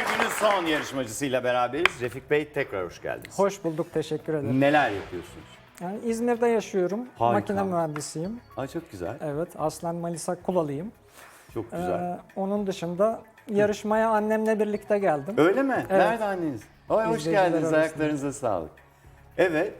efendiler günün son yarışmacısıyla beraberiz. Refik Bey tekrar hoş geldiniz. Hoş bulduk, teşekkür ederim. Neler yapıyorsunuz? Yani İzmir'de yaşıyorum, Harika. makine mühendisiyim. Aa, çok güzel, Evet, aslen Manisa Kulalıyım. çok güzel. Ee, onun dışında yarışmaya annemle birlikte geldim. Öyle mi? evet. Nerede anneniz? Ay, hoş İzleyiciler geldiniz, arasında. ayaklarınıza sağlık. Evet,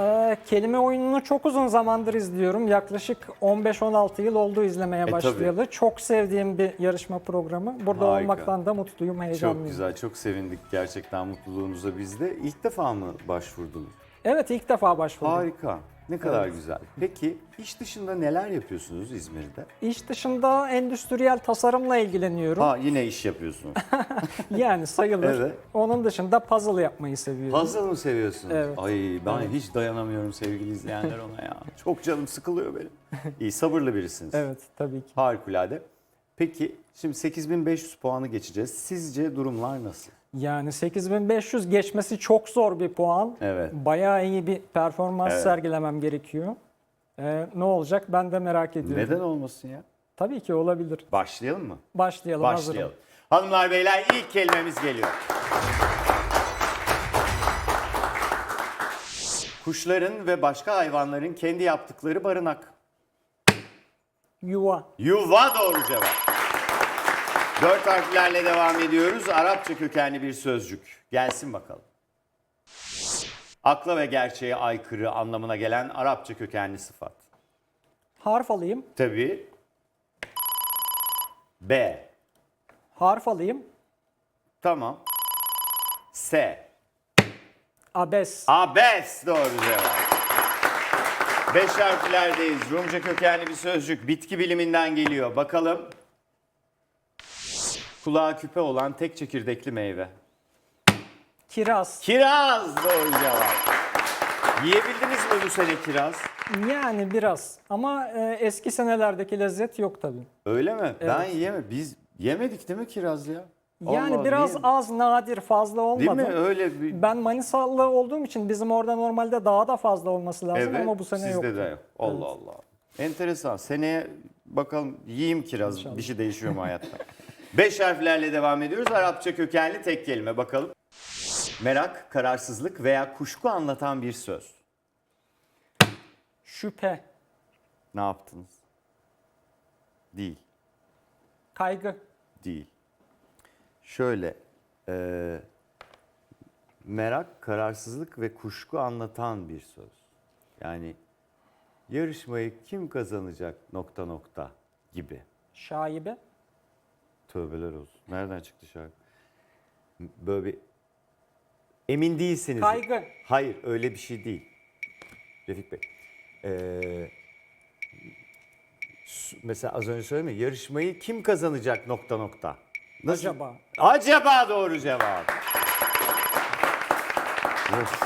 Ee, kelime oyununu çok uzun zamandır izliyorum. Yaklaşık 15-16 yıl oldu izlemeye E, başlayalı. Çok sevdiğim bir yarışma programı. Burada Harika. olmaktan da mutluyum, heyecanlıyım. çok güzel, çok sevindik gerçekten mutluluğunuza biz de. İlk defa mı başvurdunuz? Evet, ilk defa başvurdum. Harika, ne kadar güzel. Peki iş dışında neler yapıyorsunuz İzmir'de? İş dışında endüstriyel tasarımla ilgileniyorum. Ha yine iş yapıyorsunuz. Yani sayılır. Evet. Onun dışında puzzle yapmayı seviyorum. Puzzle mı seviyorsunuz? Evet. Ay ben hiç dayanamıyorum sevgili izleyenler ona ya. Çok canım sıkılıyor benim. İyi sabırlı birisiniz. Evet, tabii ki. Harikulade. Peki şimdi 8500 puanı geçeceğiz. Sizce durumlar nasıl? Yani 8500 geçmesi çok zor bir puan. Evet. Bayağı iyi bir performans Evet. sergilemem gerekiyor. Ee, ne olacak ben de merak ediyorum. Neden olmasın ya? Tabii ki olabilir. Başlayalım mı? Başlayalım, Başlayalım. hazırım. Hanımlar beyler ilk kelimemiz geliyor. Kuşların ve başka hayvanların kendi yaptıkları barınak. Yuva. Yuva doğru cevap. Dört harflerle devam ediyoruz. Arapça kökenli bir sözcük. Gelsin bakalım. Akla ve gerçeğe aykırı anlamına gelen Arapça kökenli sıfat. Harf alayım. Tabii. B. Harf alayım. Tamam. S. Abes. Abes doğru cevap. Beş harflerdeyiz. Rumca kökenli bir sözcük. Bitki biliminden geliyor. Bakalım. Kulağa küpe olan tek çekirdekli meyve. Kiraz. Kiraz doğru cevap. Yiyebildiniz mi bu sene kiraz? Yani biraz. Ama e, eski senelerdeki lezzet yok tabii. Öyle mi? Ben yiyemem. Biz yemedik değil mi kiraz ya? Yani Allah, biraz niye? az, nadir, fazla Değil olmadı. mi? Öyle bir... Ben Manisalı olduğum için bizim orada normalde daha da fazla olması lazım evet, ama bu sene sizde yok. de yok. Allah Allah. Enteresan. Seneye bakalım yiyeyim kiraz. Bir şey değişiyor mu hayatta? Beş harflerle devam ediyoruz. Arapça kökenli tek kelime bakalım. Merak, kararsızlık veya kuşku anlatan bir söz. Şüphe, Ne yaptınız? Değil. kaygı, Değil. Şöyle, e, merak, kararsızlık ve kuşku anlatan bir söz. Yani yarışmayı kim kazanacak nokta nokta gibi. şaibe, Tövbeler olsun. Nereden çıktı şarkı? Böyle bir emin değilsiniz. Kaygı. Hayır öyle bir şey değil. Refik Bey. Ee, mesela az önce söyledim ya yarışmayı kim kazanacak nokta nokta. acaba. Acaba doğru cevap. Of.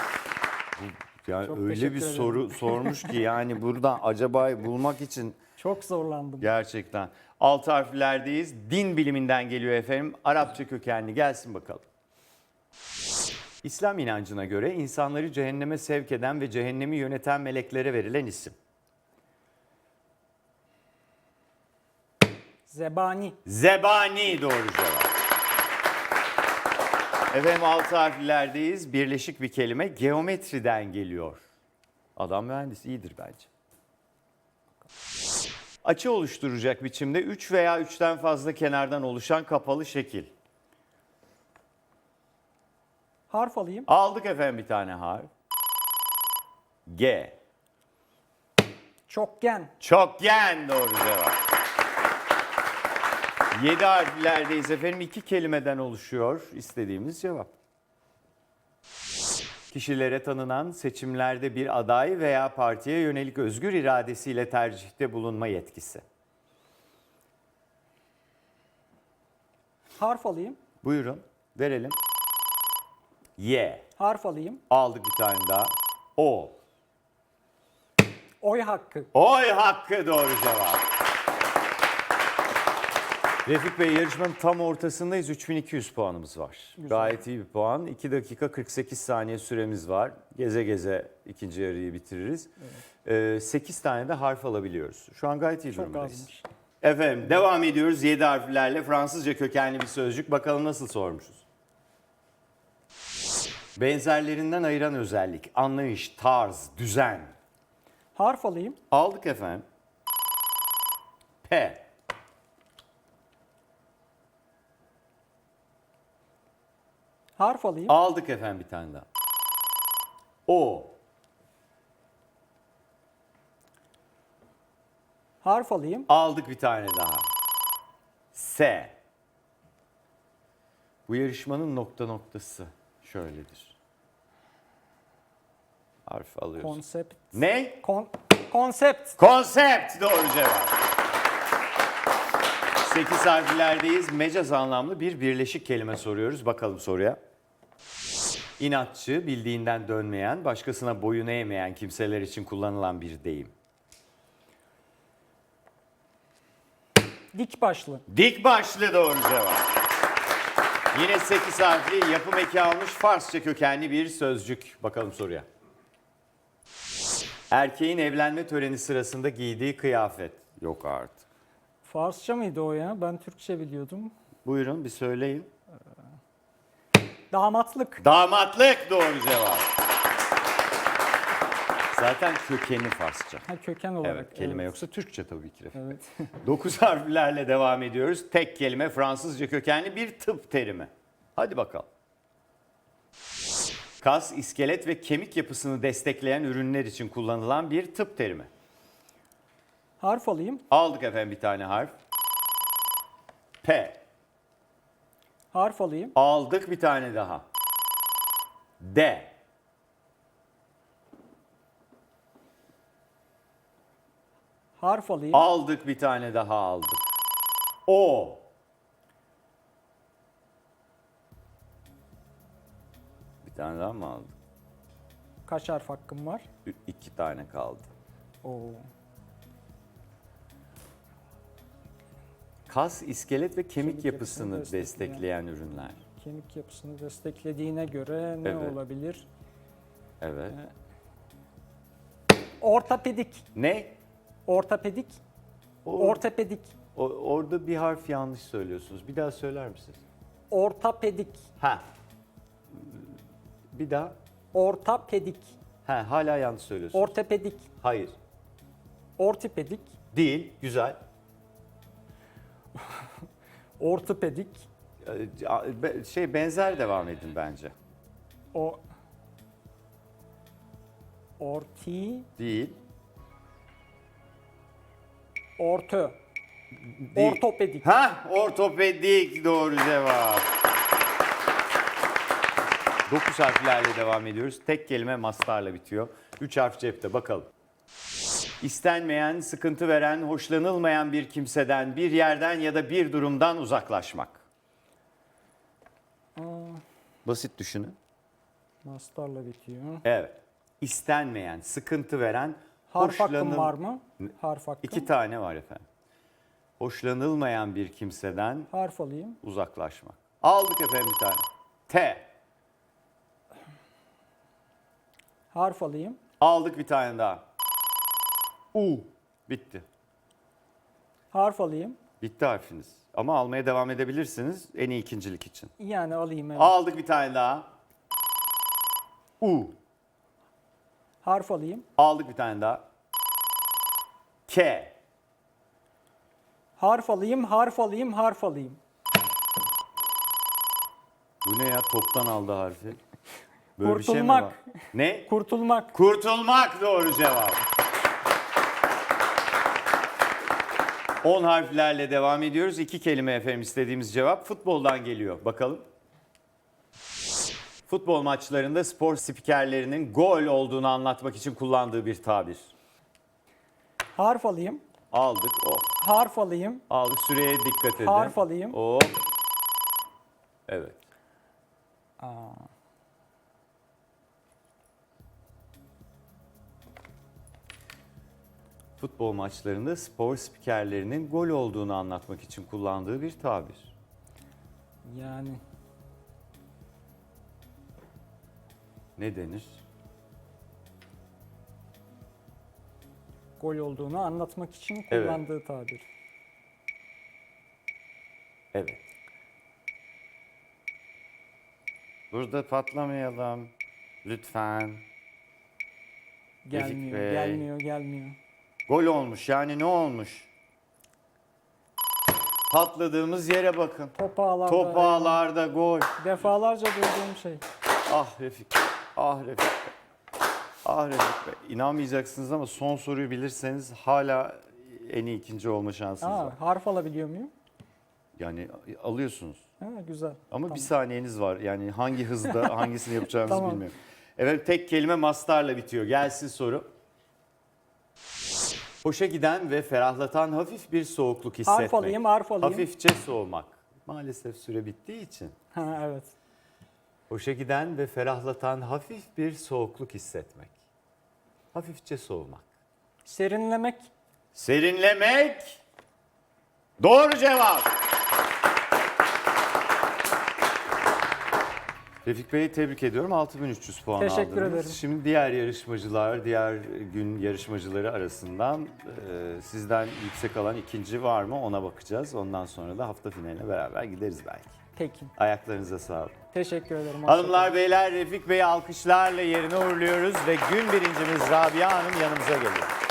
Bu- Yani Çok öyle teşekkür bir ederim. soru sormuş ki yani buradan acabayı bulmak için Çok zorlandım. Gerçekten. Alt harflerdeyiz. Din biliminden geliyor efendim. Arapça kökenli gelsin bakalım. İslam inancına göre insanları cehenneme sevk eden ve cehennemi yöneten meleklere verilen isim. Zebani, Zebani doğru cevap. Efendim alt harflerdeyiz. Birleşik bir kelime geometriden geliyor. Adam mühendis iyidir bence. Açı oluşturacak biçimde 3 veya 3'ten fazla kenardan oluşan kapalı şekil. harf alayım. Aldık efendim bir tane harf. G. Çokgen, Çokgen doğru cevap. 7 harflerdeyiz efendim. iki kelimeden oluşuyor istediğimiz cevap. Kişilere tanınan seçimlerde bir aday veya partiye yönelik özgür iradesiyle tercihte bulunma yetkisi. harf alayım. Buyurun verelim. Y. Harf alayım. Aldık bir tane daha. O. Oy hakkı. Oy hakkı doğru cevap. Refik Bey yarışmanın tam ortasındayız. 3200 puanımız var. Gayet iyi bir puan. 2 dakika 48 saniye süremiz var. Geze geze ikinci yarıyı bitiririz. 8 tane de harf alabiliyoruz. Şu an gayet iyi Çok durumdayız. azmış. Efendim devam ediyoruz 7 harflerle Fransızca kökenli bir sözcük. Bakalım nasıl sormuşuz. Benzerlerinden ayıran özellik, anlayış, tarz, düzen. Harf alayım. Aldık efendim. P. Harf alayım. Aldık efendim bir tane daha. O. Harf alayım. Aldık bir tane daha. S. Bu yarışmanın nokta noktası şöyledir. Harf alıyoruz. Konsept. ne? Kon- konsept. Konsept doğru cevap. 8 harflerdeyiz. Mecaz anlamlı bir birleşik kelime soruyoruz. Bakalım soruya. İnatçı, bildiğinden dönmeyen, başkasına boyun eğmeyen kimseler için kullanılan bir deyim. Dik başlı. Dik başlı doğru cevap. Yine 8 harfli yapım eki almış Farsça kökenli bir sözcük. Bakalım soruya. Erkeğin evlenme töreni sırasında giydiği kıyafet. Yok artık. Farsça mıydı o ya? Ben Türkçe biliyordum. Buyurun bir söyleyin. Damatlık. Damatlık doğru cevap. Zaten kökeni Farsça. Ha, köken olarak. Evet, kelime evet. yoksa Türkçe tabii ki. Evet. 9 harflerle devam ediyoruz. Tek kelime Fransızca kökenli bir tıp terimi. Hadi bakalım. Kas, iskelet ve kemik yapısını destekleyen ürünler için kullanılan bir tıp terimi. Harf alayım. Aldık efendim bir tane harf. P. Harf alayım. Aldık bir tane daha. D. Harf alayım. Aldık bir tane daha aldık. O. Bir tane daha mı aldık? Kaç harf hakkım var? Ü- İki tane kaldı. Oo. Kas, iskelet ve kemik, Kemik yapısını yapısını destekleyen ürünler. Kemik yapısını desteklediğine göre ne Evet. olabilir? Evet. Ortopedik. Ne? Ortopedik. O- Ortopedik. o- orada bir harf yanlış söylüyorsunuz. Bir daha söyler misiniz? Ortopedik. Ha. Bir daha. Ortopedik. Ha, hala yanlış söylüyorsunuz. Ortopedik. Hayır. Ortopedik. Değil. Güzel. Ortopedik. Be- Şey benzer devam edin bence. O Orti, Değil. ortö, Değil. ortopedik. Ha, ortopedik doğru cevap. 9 harflerle devam ediyoruz. Tek kelime mastarla bitiyor. 3 harf cepte bakalım. İstenmeyen, sıkıntı veren, hoşlanılmayan bir kimseden, bir yerden ya da bir durumdan uzaklaşmak. Basit düşünün. Mastarla bitiyor. Evet. İstenmeyen, sıkıntı veren, Harf hakkım hoşlanıl- var mı? Harf hakkım. İki tane var efendim. Hoşlanılmayan bir kimseden Harf alayım. uzaklaşmak. Aldık efendim bir tane. T. Harf alayım. Aldık bir tane daha. U. Bitti. Harf alayım. Bitti harfiniz. Ama almaya devam edebilirsiniz en iyi ikincilik için. Yani alayım evet. Aldık bir tane daha. U. Harf alayım. Aldık bir tane daha. K. Harf alayım, harf alayım, harf alayım. Bu ne ya? Toptan aldı harfi. Böyle bir şey mi Kurtulmak. var? Ne? Kurtulmak. Kurtulmak doğru cevap. 10 harflerle devam ediyoruz. İki kelime efendim istediğimiz cevap futboldan geliyor. Bakalım. Futbol maçlarında spor spikerlerinin gol olduğunu anlatmak için kullandığı bir tabir. Harf alayım. Aldık. O. Harf alayım. Aldık. Süreye dikkat edin. Harf alayım. O. Evet. Futbol maçlarında spor spikerlerinin gol olduğunu anlatmak için kullandığı bir tabir. Yani Ne denir? gol olduğunu anlatmak için Evet. kullandığı tabir. Evet. Burada patlamayalım. Lütfen. Gelmiyor, Bey. gelmiyor, gelmiyor. Gol olmuş yani ne olmuş? Patladığımız yere bakın. Top ağlarda. Top ağlarda gol. Defalarca duyduğum şey. Ah Refik. Ah Refik. Bey. Ah Refik Bey. İnanmayacaksınız ama son soruyu bilirseniz hala en iyi ikinci olma şansınız var. Aa, harf alabiliyor muyum? Yani alıyorsunuz. Ha, güzel. Ama bir saniyeniz var. Yani hangi hızda hangisini yapacağınızı Tamam. bilmiyorum. Evet tek kelime mastarla bitiyor. Gelsin soru. Hoşa giden ve ferahlatan hafif bir soğukluk hissetmek. Harf alayım, harf alayım. Hafifçe soğumak. Maalesef süre bittiği için. Ha, evet. Hoşa giden ve ferahlatan hafif bir soğukluk hissetmek. Hafifçe soğumak. Serinlemek. Serinlemek. Doğru cevap. Refik Bey'i tebrik ediyorum. 6300 puan Teşekkür aldınız. ederim. Şimdi diğer yarışmacılar, diğer gün yarışmacıları arasından e, sizden yüksek alan ikinci var mı ona bakacağız. Ondan sonra da hafta finaline beraber gideriz belki. Peki. Ayaklarınıza sağlık. Teşekkür ederim. Hanımlar beyler Refik Bey'i alkışlarla yerine uğurluyoruz ve gün birincimiz Rabia Hanım yanımıza geliyor.